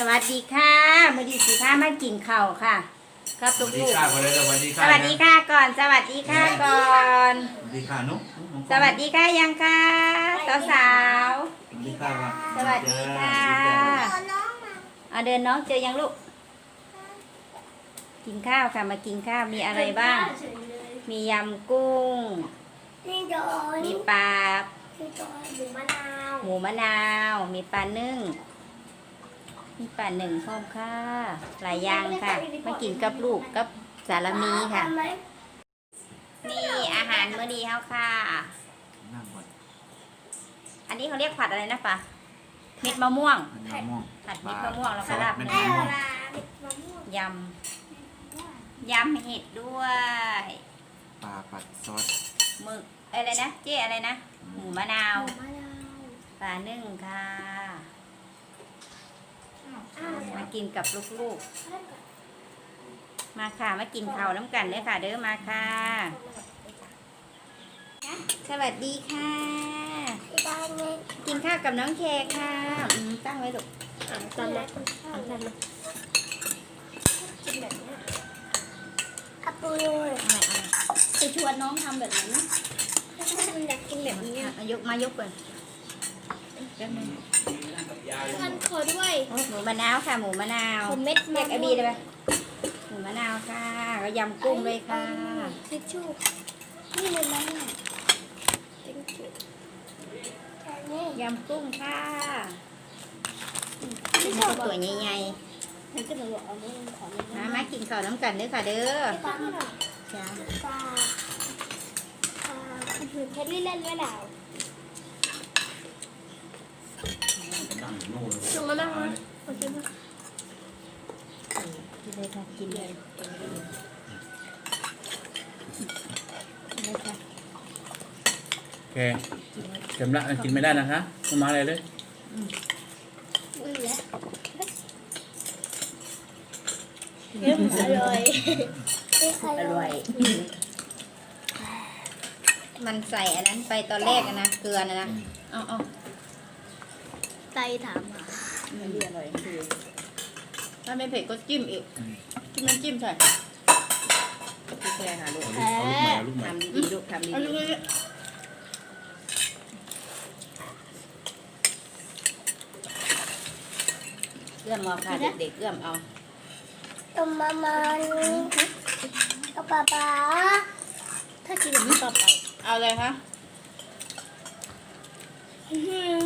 สวัสดีค่ะมือดีสีผ้ามากินข้าวค่ะ ครับสลูวัสดีกค่ะคนเลยสวัสดีๆค่ะสวัสดีค่ะก่อน สวัสดีค่ะก่อน สวัสดีค่ะนุ๊กสวัสดีค่ะยังค่ะสาวสาวสวัสดีค่ะๆสวัสดีค่ะเอาเดินน้องเจอยังลูก กินข้าวค่ะมากินข้าวมีอะไรบ้าง มียำกุ้ง นี่โดนมีปลานี่โดนหมูมะนาว หมูมะนาว มีปลานึ่ง มีปลาหนึ่งพร้อมค่ะหลายอย่างค่ะ มากินกับลูกกับสารมีค่ะทำไหมนี่อาหารมื้อดีเฮาค่ะ นั่งก่อนอันนี้เขาเรียกผัดอะไรนะปะเม็ดมะม่วง มันมะม่วงผัดเม็ดมะม่วงแล้วก็ราดเม็ดไอ้มะม่วงลาเม็ดมะม่วงยำยำเห็ดด้วย ปลาผัดซอสหมึกอะไรนะ เจ๊อะไรนะ หมูมะนาวหมูมะนาวปลานึ่งค่ะอ้าวมา กินกับลูกๆ มาค่ะมากินข้าวน้ำกันเด้อค่ะ เด้อมาค่ะ สวัสดีค่ะ กินข้าวกับน้องเคค่ะอืมตั้งไว้ลูกอ่านตอนแรกอ่านตอนแรกกินแบบนี้อัปปูเลยเอาใหม่เอาใหม่ไปชวนน้องทำแบบนั้นอยากกินแบบนี้อะมายกมายกก่อนมันข อด้วยโอ้หมูมะนาวค่ะ หมูมะนาวผมเม็ดเรียกไอบีได้ไหมหมูมะนาวค่ะก็ยำกุ้งเลยค่ะทิชชู่นี่เลยนะเนี่ยทิชชู่แค่นี้ยำกุ้งค่ะที่ชนี่อบก็ตัวใหญ่ฉันจะมาบอกเอาเรื่องของๆมามากินข้าวน้ำกันเด้อค่ะเด้อไม่ต้องหรอกจ้าปลาปลาคือเพชรเล่นๆด้วยแล้ว นั่งอยู่โน่นเลยลงมานั่งมาโอเคไหมกินเลยค่ะกินเลยกินเลยค่ะโอเคเข็มละกินไม่ได้นะคะมามาเลยเลยอุ้ยแล้วเริ่มอร่อยออร่อยมันใส่อันนั้นไปตอนแรกอะนะเกลือนะนะเอาเอา ไตถามหาอันนี้อร่อยคือถ้าไม่เผ็ดก็จิ้มอีกจิ้มน้ำจิ้มใส่พี่แกค่ะลูกเอาลูกใหม่เอาลูกใหม่ทำดีๆลูกทำดีเอาลูกๆเอื้อมเอาค่ะเด็กๆเอื้อมเอาต้มมามันกับป๊าป๊าถ้ากินแบบนี้เปล่าเอาเลยคะๆอื้อหือ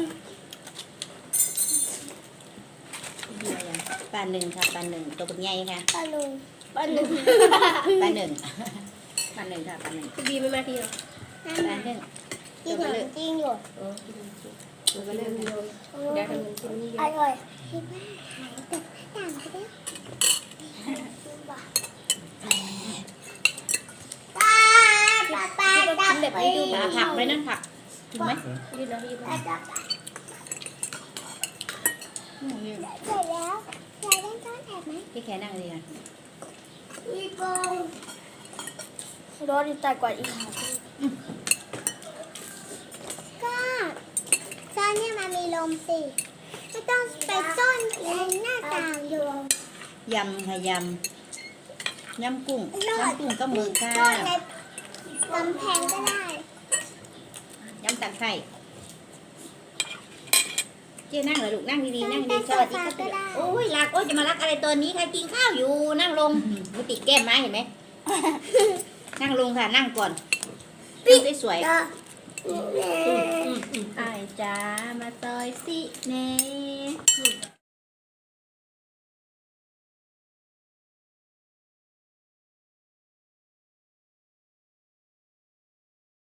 เดียวยัง ปลาหนึ่งค่ะปลาหนึ่งตัวเป็นไงค่ะปลาลุงปลาลุงปลาหนึ่งปลาหนึ่งค่ะปลาหนึ่งบีไม่มาทีหรอปลาหนึ่งกินขนมจีนอยู่โอ้กินตัวก็เริ่มเดี๋ยวขนมจีนนี่อร่อยคิดว่าหายแต่ต่างไปแล้วป้าป้าป้าจับไปดูปลาผักไว้นั่นผักกินไหมยืนนะยืนนะจับอืมนี่เสร็จแล้วอยา กเล่นซ่อนแอบไหมพี่แกนั่งเลยค่ะอีกองร้อนแต่กว่าอีกค่ะก็ซ่อนเนี่ยมันมีลมสิไม่ต้องไปซ่อนในหน้าต่างอยู่ยำค่ะยำยำกุ้งยำกุ้งก็มือค่ะซ่อนในกำแพงก็ได้ยำตะไคร่ เจ๊นั่งเลยลูกนั่งดีๆนั่งดีๆสวัสดีครับโอ้ยรักโอ้ยจะมารักอะไรตอนนี้ค่ะกินข้าวอยู่นั่งลงมือติดแก้มไม้เห็นไหมนั่งลงค่ะนั่งก่อนนั่งสวยๆก็อายจ้ามาซอยสิเน่